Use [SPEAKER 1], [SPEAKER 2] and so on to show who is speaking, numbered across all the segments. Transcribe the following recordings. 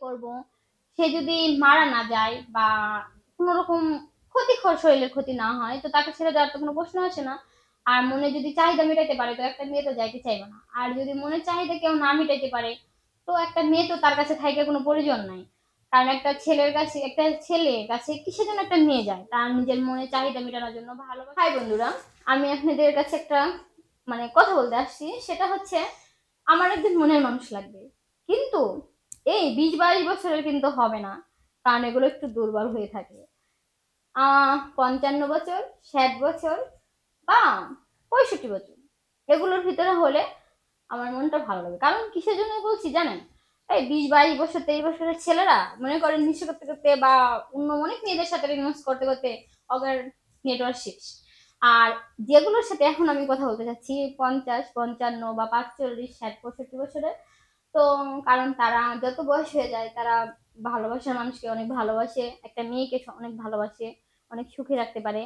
[SPEAKER 1] করব। সে যদি মারা না যায় বা কোনো রকম ক্ষতিকর শরীরের ক্ষতি না হয়, তো তাকে ছেড়ে দেওয়ার তো কোনো প্রশ্ন আসে না। আর মনে যদি চাহিদা মেটাইতে পারে, তো একটা মেয়ে তো যাইতে চাইবে না। আর যদি মনে চাহিদা কেউ না মেটাইতে পারে, তো একটা মেয়ে তো তার কাছে থাইকে কোনো প্রয়োজন নাই। কারণ একটা ছেলের কাছে, একটা ছেলের কাছে কিসের জন্য একটা মেয়ে যায়? তার নিজের মনে চাহিদা মেটানোর জন্য ভালো হাই বন্ধুরা, আমি আপনাদের কাছে একটা মানে কথা বলতে আসছি। সেটা হচ্ছে, আমার একদিন মনের মানুষ লাগবে। কিন্তু এই বিশ বাইশ বছরের কিন্তু হবে না, কারণ এগুলো একটু দুর্বল হয়ে থাকে। পঞ্চান্ন বছর, ষাট বছর বা পঁয়ষট্টি বছর, এগুলোর ভিতরে হলে আমার মনটা ভালো লাগে। কারণ কিসের জন্য বলছি জানেন? এই বিশ বাইশ বছর, তেইশ বছরের ছেলেরা মনে করেন নিশ্চয় করতে করতে বা অন্য অনেক মেয়েদের সাথে রিমোস করতে করতে অগার নেটওয়ার্ক শেষ আর যেগুলোর সাথে এখন আমি কথা বলতে চাচ্ছি, পঞ্চাশ, পঞ্চান্ন বা পাঁচচল্লিশ, ষাট, পঁয়ষট্টি বছরের তো কারণ তারা যত বয়স হয়ে যায়, তারা ভালোবাসার মানুষকে অনেক ভালোবাসে, একটা মেয়েকে অনেক ভালোবাসে, অনেক সুখে রাখতে পারে।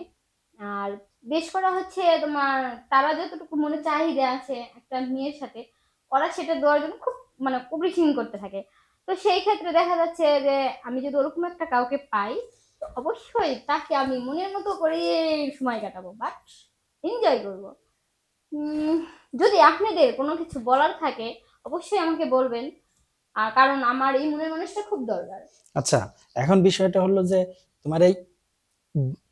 [SPEAKER 1] আর বেশ করা হচ্ছে তোমার, তারা যতটুকু মনে চাহিদা আছে একটা মেয়ের সাথে, ওরা সেটা দেওয়ার জন্য খুব মানে কুবরিখিং করতে থাকে। তো সেই ক্ষেত্রে দেখা যাচ্ছে যে, আমি যদি ওরকম একটা কাউকে পাই, তো অবশ্যই তাকে আমি মনের মতো করে সময় কাটাবো বাট এনজয় করব। যদি আপনাদের কোনো কিছু বলার থাকে অবশ্যই আমাকে বলবেন। আর কারণ আমার এই মনের মানুষটা খুব দরকার।
[SPEAKER 2] আচ্ছা এখন বিষয়টা হলো যে তোমার এই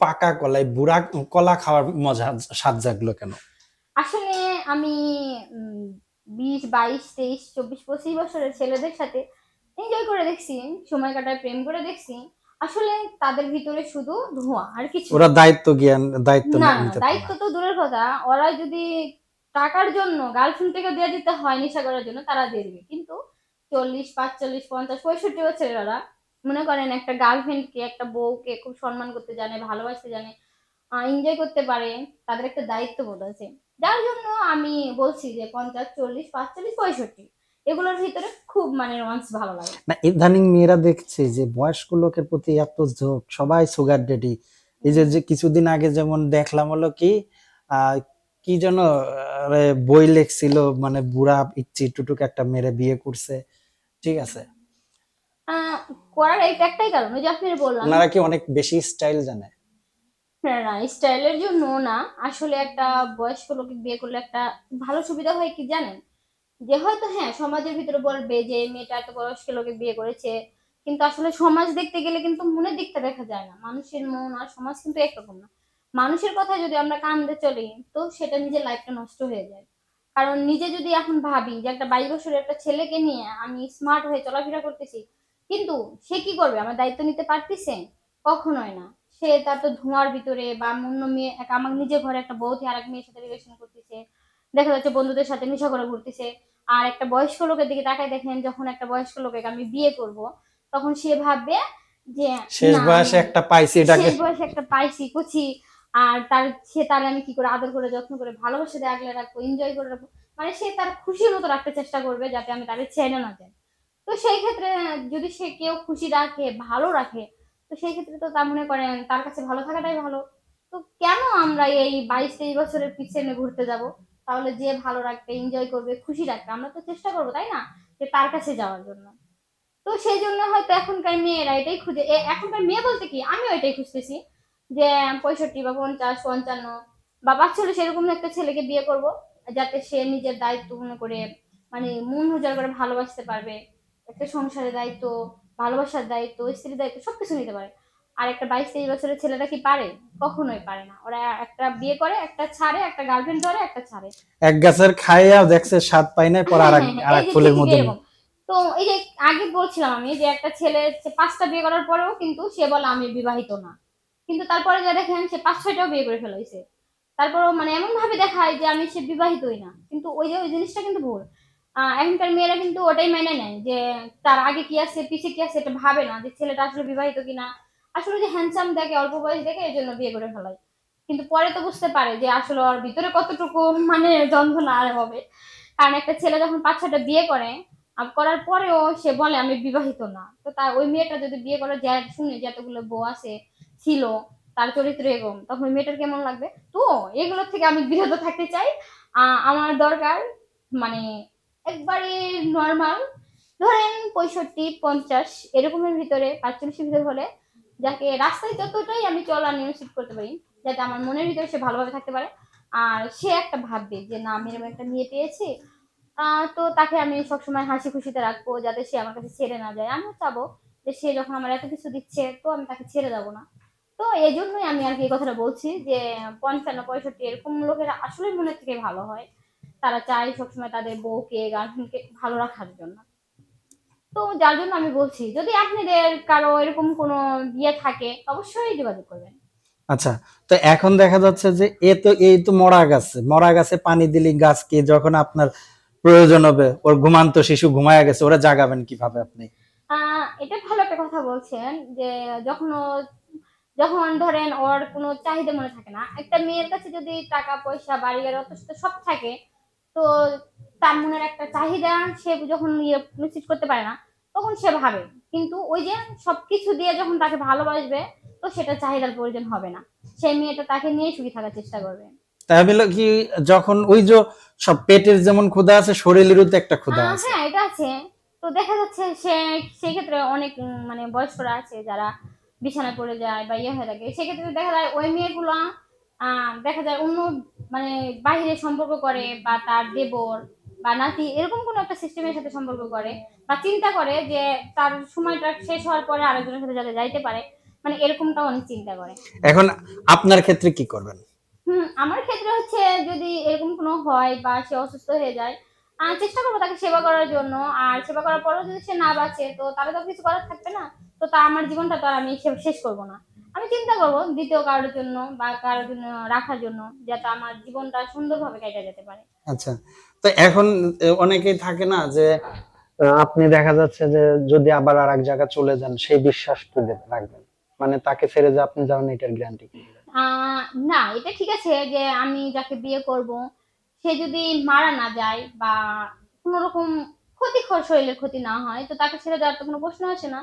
[SPEAKER 2] পাকা কলাই বুড়া কলা খাওয়ার মজা স্বাদ জাগলো কেন?
[SPEAKER 1] আসলে আমি বিশ বাইশ তেইশ চব্বিশ পঁচিশ বছরের ছেলেদের সাথে এনজয় করে দেখছি সময় কাটায় প্রেম করে দেখছি। আসলে তাদের ভিতরে শুধু ধোঁয়া আর কিছু
[SPEAKER 2] ওরা দায়িত্ব জ্ঞান দায়িত্ব
[SPEAKER 1] না দায়িত্ব তো দূরের কথা। ওরা যদি টাকার জন্য গার্লফ্রেন্ড থেকে দিয়ে দিতে হয় নেশা করার জন্য, তারা দিয়ে দিবে। কিন্তু চল্লিশ, পাঁচচল্লিশ, পঞ্চাশ পঁয়ষট্টি বছরের মনে করেন একটা গার্লফ্রেন্ডকে একটা বউকে খুব সম্মান করতে জানে, ভালোবাসতে জানে এনজয় করতে পারে, তাদের একটা দায়িত্ব বোধ আছে। যার জন্য আমি বলছি যে পঞ্চাশ, চল্লিশ, পাঁচচল্লিশ, পঁয়ষট্টি, এগুলোর ভিতরে খুব মানে রোমান্স ভালো লাগে।
[SPEAKER 2] না, ইদানিং মেয়েরা দেখছে যে বয়স্ক লোকের প্রতি এত ঝোঁক, সবাই সুগার ডেডি এই যে কিছুদিন আগে যেমন দেখলাম হলো কি কি যেন বই লেখছিল মানে বুড়া ইচ্ছি টুটুক একটা মেরে বিয়ে করছে। ঠিক আছে?
[SPEAKER 1] করার এই একটাই কারণ ওই যে আপনি বললাম।
[SPEAKER 2] ওনারা কি অনেক বেশি স্টাইল জানে?
[SPEAKER 1] না না স্টাইলের জন্য না আসলে একটা বয়স্ক লোকে বিয়ে করলে একটা ভালো সুবিধা হয় কি জানেন? যে হয়তো হ্যাঁ সমাজের ভিতরে বলবে যে মেয়েটা একটা বয়স্ক লোকে বিয়ে করেছে কিন্তু আসলে সমাজ দেখতে গেলে কিন্তু মনের দিকটা দেখা যায় না। মানুষের মন আর সমাজ কিন্তু একরকম না। মানুষের কথা যদি আমরা কান্দে চলি তো সেটা নিজের লাইফটা নষ্ট হয়ে যায়। কারণ নিজে যদি এখন ভাবি যে একটা বাইশ বছরের একটা ছেলেকে নিয়ে আমি স্মার্ট হয়ে চলাফেরা করতেছি কিন্তু সে কি করবে? আমার দায়িত্ব নিতে পারতেছে? কখনোই না। সে তার তো ধোঁয়ার ভিতরে বা অন্য মেয়ে এক আমার নিজের ঘরে একটা বউ আর এক মেয়ের সাথে রিলেশন করতেছে। দেখা যাচ্ছে বন্ধুদের সাথে নেশা করে ঘুরতেছে। আর একটা বয়স্ক লোকের দিকে তাকায় দেখেন যখন একটা বয়স্ক লোকে আমি বিয়ে করব তখন সে ভাববে যে
[SPEAKER 2] শেষ বয়সে একটা পাইছি এটাকে।
[SPEAKER 1] শেষ বয়সে একটা পাইছি কুচি। আর তার, সে তার আমি কি করে আদর করে, যত্ন করে ভালোবাসে আগলে রাখব এনজয় করে রাখব মানে সে তার খুশির মতো রাখতে চেষ্টা করবে যাতে আমি তাদের ছেড়ে না যাই। তো সেই ক্ষেত্রে, যদি সে কেউ খুশি রাখে, ভালো রাখে, তো সেই ক্ষেত্রে তো তা মনে করেন তার কাছে ভালো থাকাটাই ভালো। তো কেন আমরা এই বাইশ তেইশ বছরের পিছনে ঘুরতে যাব? তাহলে যে ভালো রাখবে এনজয় করবে, খুশি রাখবে, আমরা তো চেষ্টা করব, তাই না? যে তার কাছে যাওয়ার জন্য। তো সেই জন্য হয়তো এখনকার মেয়েরা এটাই খুঁজে এখনকার মেয়ে বলতে কি? আমিও এটাই খুঁজতেছি। যে পঁয়ষট্টি বা পঞ্চাশ পঞ্চান্ন। বা পাঁচচল্লিশ এরকম একটা ছেলেকে বিয়ে করব যাতে সে নিজের দায়িত্ব মনে করে মানে মন উজাড় করে ভালোবাসতে পারবে। একটা সংসারের দায়িত্ব ভালোবাসার দায়িত্ব স্ত্রীর দায়িত্ব সবকিছু নিতে পারে। আর একটা বাইশ তেইশ বছরের ছেলেরা কি পারে? কখনোই পারে না। ওরা একটা বিয়ে করে একটা ছাড়ে একটা গার্লফ্রেন্ড ধরে একটা ছাড়ে।
[SPEAKER 2] এক গাছের খাইয়া দেখছে স্বাদ পাই নাই পর আর এক ফুলের মধ্যে
[SPEAKER 1] তো এই যে আগে বলছিলাম আমি যে একটা ছেলে পাঁচটা বিয়ে করার পরেও কিন্তু সে বলে আমি বিবাহিত না। কিন্তু তারপরে যা দেখেন সে পাঁচ ছয়টাও বিয়ে করে ফেলাইছে। তারপরেও মানে এমন ভাবে দেখায় যে আমি সে বিবাহিতই না। কিন্তু ওই যে ওই জিনিসটা কিন্তু ভুল। এখনকার মেয়েরা কিন্তু ওটাই মেনে নেয় যে তার আগে কি আছে, পিছে কি আছে এটা ভাবে না যে ছেলেটা আসলে বিবাহিত কিনা। আসলে যে হ্যান্ডসাম দেখে, অল্প বয়স দেখে এই জন্য বিয়ে করে ফেলায়। কিন্তু পরে তো বুঝতে পারে যে আসলে ওর ভিতরে কতটুকু মানে যন্ত্রণা আর হবে। কারণ একটা ছেলে যখন পাঁচ ছটা বিয়ে করে আর করার পরেও সে বলে, আমি বিবাহিত না। তো তার ওই মেয়েটা যদি বিয়ে করে যায় শুনে যে এতগুলো বউ আছে ছিল, তার চরিত্র এরকম। তখন মেয়েটার কেমন লাগবে? তো এগুলো থেকে আমি বিরত থাকতে চাই। আমার দরকার মানে একবারে নর্মাল ধরেন পঁয়ষট্টি, পঞ্চাশ, এরকমের ভিতরে, পাঁচচল্লিশের ভিতরে হলে, যাকে রাস্তায় যতটাই আমি চলা নিয়ন্ত্রণ করতে পারি, যাতে আমার মনের ভিতরে সে ভালোভাবে থাকতে পারে। আর সে একটা ভাববে যে, না, আমি এরকম একটা মেয়ে পেয়েছি তো তাকে আমি সবসময় হাসি খুশিতে রাখব, যাতে সে আমার কাছে ছেড়ে না যায়। আমিও চাবো যে, সে যখন আমার এত কিছু দিচ্ছে, তো আমি তাকে ছেড়ে যাব না। তো এই জন্যই আমি আর কি এই কথাটা বলছি যে পঞ্চান্ন পঁয়ষট্টি এরকম লোকেরা আসলে মনের থেকে ভালো হয়। তারা চায় সবসময় তাদের বউকে গার্লফ্রেন্ডকে ভালো রাখার জন্য। তো যার জন্য আমি বলছি যদি আপনাদের কারও এরকম কোনো বিয়ে থাকে অবশ্যই যোগাযোগ করবেন।
[SPEAKER 2] আচ্ছা তো এখন দেখা যাচ্ছে যে এ তো এই তো মরা গাছে মরা গাছে পানি দিলি গাছকে যখন আপনার প্রয়োজন হবে ওর ঘুমান্ত শিশু ঘুমায় গেছে ওরা জাগাবেন কীভাবে আপনি?
[SPEAKER 1] এটা ভালো একটা কথা বলছেন যে যখন যখন ধরেন ওর কোনো চাহিদা মনে থাকে না একটা মেয়ের কাছে যদি টাকা পয়সা বাড়ি গাড়ি অত সব থাকে তো তার মনের একটা চাহিদা সে যখন ইয়ে নিশ্চিত করতে পারে না তখন সে ভাবে। কিন্তু ওই যে সবকিছু দিয়ে যখন তাকে ভালোবাসবে তো সেটা চাহিদার প্রয়োজন হবে না। সেই মেয়েটা তাকে নিয়ে সুখী থাকার চেষ্টা করবে।
[SPEAKER 2] তাই হলো কি যখন ওই যে সব পেটের যেমন ক্ষুধা আছে শরীরেরও তো একটা ক্ষুধা আছে।
[SPEAKER 1] হ্যাঁ এটা আছে। তো দেখা যাচ্ছে সে সেই ক্ষেত্রে অনেক মানে বয়স্করা আছে যারা বিছানায় পড়ে যায় বা ইয়ে হয়ে থাকে। সেক্ষেত্রে দেখা যায় ওই মেয়েগুলো দেখা যায় অন্য মানে বাইরে সম্পর্ক করে বা তার দেবর বা নাতি এরকম কোনো একটা সিস্টেমের সাথে সম্পর্ক করে বা চিন্তা করে যে তার সময়টা শেষ হওয়ার পরে আরেকজনের সাথে যাতে যাইতে পারে। মানে এরকমটা অনেক চিন্তা করে।
[SPEAKER 2] এখন আপনার ক্ষেত্রে কি করবেন?
[SPEAKER 1] হুম আমার ক্ষেত্রে হচ্ছে যদি এরকম কোনো হয় বা সে অসুস্থ হয়ে যায় চেষ্টা করব তাকে সেবা করার জন্য। আর সেবা করার পরেও যদি সে না বাঁচে তো তাহলে তো কিছু করার থাকবে না। তো তা আমার জীবনটা তো আর আমি শেষ করব না। আমি চিন্তা করব দ্বিতীয় কারোর জন্য বা কারোর জন্য রাখার জন্য যাতে আমার জীবনটা সুন্দরভাবে কেটে যেতে পারে।
[SPEAKER 2] আচ্ছা তো এখন অনেকেই থাকে না যে আপনি দেখা যাচ্ছে যে যদি আবার আর এক জায়গায় চলে যান সেই বিশ্বাস তো দেবে- রাখবেন। মানে তাকে ছেড়ে যে আপনি যাবেন এটার গ্যারান্টি
[SPEAKER 1] না এটা ঠিক আছে যে আমি যাকে বিয়ে করব সে যদি মারা না যায় বা কোনো রকম ক্ষতিকর শরীরের ক্ষতি না হয় তো তাকে ছেড়ে দেওয়ার তো কোনো প্রশ্ন আসে না।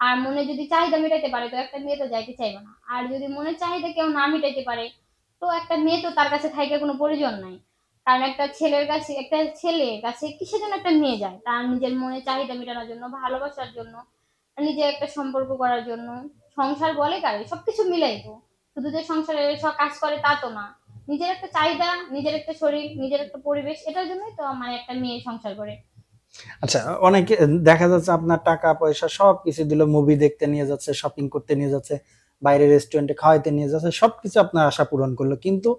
[SPEAKER 1] আর মনে যদি চাহিদা মেটাইতে পারে, তো একটা মেয়ে তো যাইতে চাইবে না। আর যদি মনের চাহিদা কেউ না মেটাইতে পারে, তো একটা মেয়ে তো তার কাছে থাইকে কোনো প্রয়োজন নাই। কারণ একটা ছেলের কাছে, একটা ছেলে কাছে কিসের জন্য একটা মেয়ে যায়? তার নিজের মনে চাহিদা মেটানোর জন্য, ভালোবাসার জন্য, নিজের একটা সম্পর্ক করার জন্য, সংসার বলে কারে? সবকিছু মিলাই তো। শুধু যে সংসারে সব কাজ করে তা তো না। নিজের একটা চাহিদা, নিজের একটা শরীর, নিজের একটা পরিবেশ, এটার জন্যই তো মানে একটা মেয়ে সংসার করে।
[SPEAKER 2] আচ্ছা অনেকে দেখা যাচ্ছে আপনার টাকা পয়সা সব কিছু দিল মুভি দেখতে নিয়ে যাচ্ছে শপিং করতে নিয়ে যাচ্ছে বাইরে রেস্টুরেন্টে খাওয়াইতে নিয়ে যাচ্ছে সবকিছু আপনার আশা পূরণ করল কিন্তু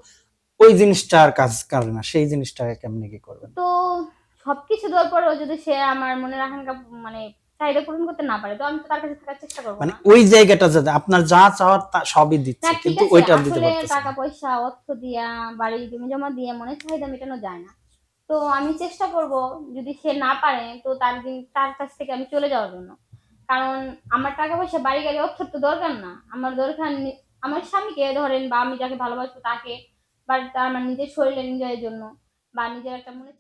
[SPEAKER 2] ওই জিনিসটা আর কাজ করে না সেই জিনিসটাকে কেমনি কি করবেন?
[SPEAKER 1] তো সবকিছু দেওয়ার পরেও যদি সে আমার মনের আকাঙ্ক্ষা মানে চাহিদা পূরণ করতে না পারে তো আমি তো তার কাছে থাকার চেষ্টা করব
[SPEAKER 2] মানে ওই জায়গাটা যাতে আপনার যা চাওয়ার তা সবই দিচ্ছে কিন্তু ওইটা দিতে পারতেছে
[SPEAKER 1] টাকা পয়সা অর্থ দিয়া বাড়ি জমি জমা দিয়ে মনের চাহিদা মেটানো যায় না। তো আমি চেষ্টা করব যদি সে না পারে, তো তার দিন- তার কাছ থেকে আমি চলে যাওয়ার জন্য। কারণ আমার টাকা পয়সা বাড়ি গাড়ি অর্থ তো দরকার না। আমার দরকার আমার স্বামীকে ধরেন বা আমি যাকে ভালোবাসবো তাকে, বা আমার নিজের শরীরের এনজয়ের জন্য, বা নিজের একটা মনে